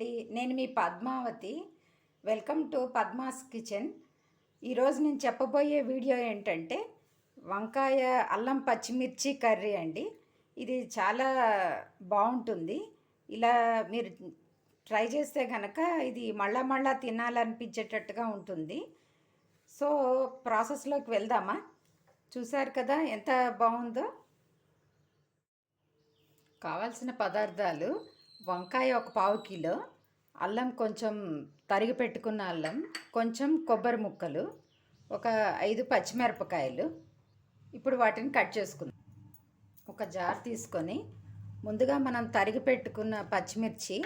అండి. నేను మీ Padmavathi. Welcome to Padma's kitchen. ఈరోజు నేను చెప్పబోయే వీడియో ఏంటంటే వంకాయ అల్లం పచ్చిమిర్చి కర్రీ అండి. ఇది చాలా బాగుంటుంది. ఇలా మీరు ట్రై చేస్తే కనుక ఇది మళ్ళా మళ్ళా తినాలనిపించేటట్టుగా ఉంటుంది. సో ప్రాసెస్లోకి వెళ్దామా? చూసారు కదా ఎంత బాగుందో? కావాల్సిన పదార్థాలు వంకాయ ఒక పావు కిలో అల్లం కొంచెం తరిగి పెట్టుకున్న అల్లం కొంచెం కొబ్బరి ముక్కలు ఒక ఐదు పచ్చిమిరపకాయలు. ఇప్పుడు వాటిని కట్ చేసుకుందాం. ఒక జార్ తీసుకొని ముందుగా మనం తరిగి పెట్టుకున్న పచ్చిమిర్చి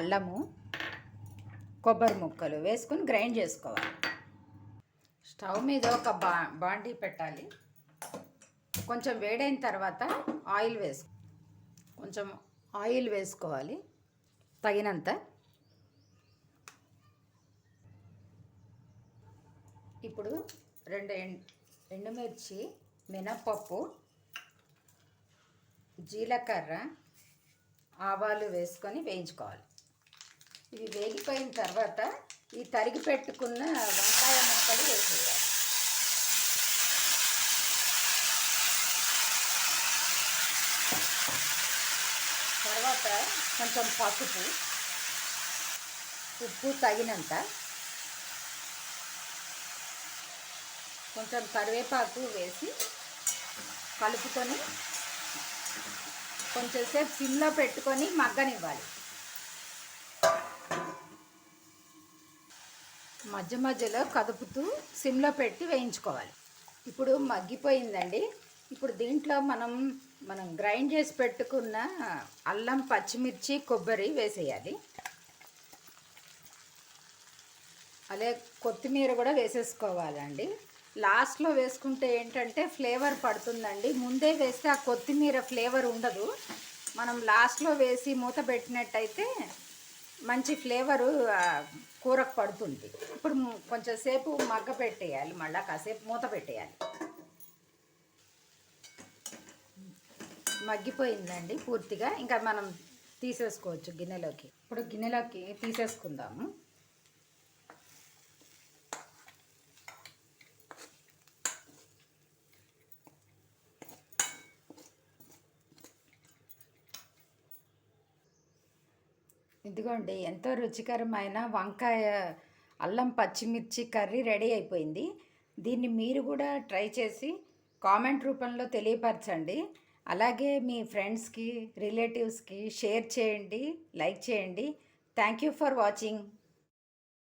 అల్లము కొబ్బరి ముక్కలు వేసుకొని గ్రైండ్ చేసుకోవాలి. స్టవ్ మీద ఒక బా బాండీ పెట్టాలి. కొంచెం వేడైన తర్వాత ఆయిల్ వేసుకో కొంచెం ఆయిల్ వేసుకోవాలి. తగినంత. ఇప్పుడు రెండు ఎండ్ ఎండుమిర్చి మినప్పప్పు జీలకర్ర ఆవాలు వేసుకొని వేయించుకోవాలి. ఇవి వేగిపోయిన తర్వాత ఈ తరిగి పెట్టుకున్న వంకాయ ముక్కలు వేసేయాలి. తర్వాత కొంచెం పసుపు ఉప్పు తగినంత కొంచెం కరివేపాకు వేసి కలుపుకొని కొంచెంసేపు సిమ్లో పెట్టుకొని మగ్గనివ్వాలి. మధ్య మధ్యలో కదుపుతూ సిమ్లో పెట్టి వేయించుకోవాలి. ఇప్పుడు మగ్గిపోయిందండి. ఇప్పుడు దీంట్లో మనం మనం గ్రైండ్ చేసి పెట్టుకున్న అల్లం పచ్చిమిర్చి కొబ్బరి వేసేయాలి. అలాగే కొత్తిమీర కూడా వేసేసుకోవాలండి. లాస్ట్లో వేసుకుంటే ఏంటంటే ఫ్లేవర్ పడుతుందండి. ముందే వేస్తే ఆ కొత్తిమీర ఫ్లేవర్ ఉండదు. మనం లాస్ట్లో వేసి మూత పెట్టినట్టయితే మంచి ఫ్లేవరు కూరకు పడుతుంది. ఇప్పుడు కొంచెం సేపు మగ్గ పెట్టేయాలి మళ్ళీ కాసేపు మూత పెట్టేయాలి. మగ్గిపోయిందండి పూర్తిగా. ఇంకా మనం తీసేసుకోవచ్చు గిన్నెలోకి. ఇప్పుడు గిన్నెలోకి తీసేసుకుందాము. ఇదిగోండి ఎంతో రుచికరమైన వంకాయ అల్లం పచ్చిమిర్చి కర్రీ రెడీ అయిపోయింది. దీన్ని మీరు కూడా ట్రై చేసి కామెంట్ రూపంలో తెలియపరచండి. అలాగే మీ ఫ్రెండ్స్కి రిలేటివ్స్కి షేర్ చేయండి లైక్ చేయండి. Thank you for watching.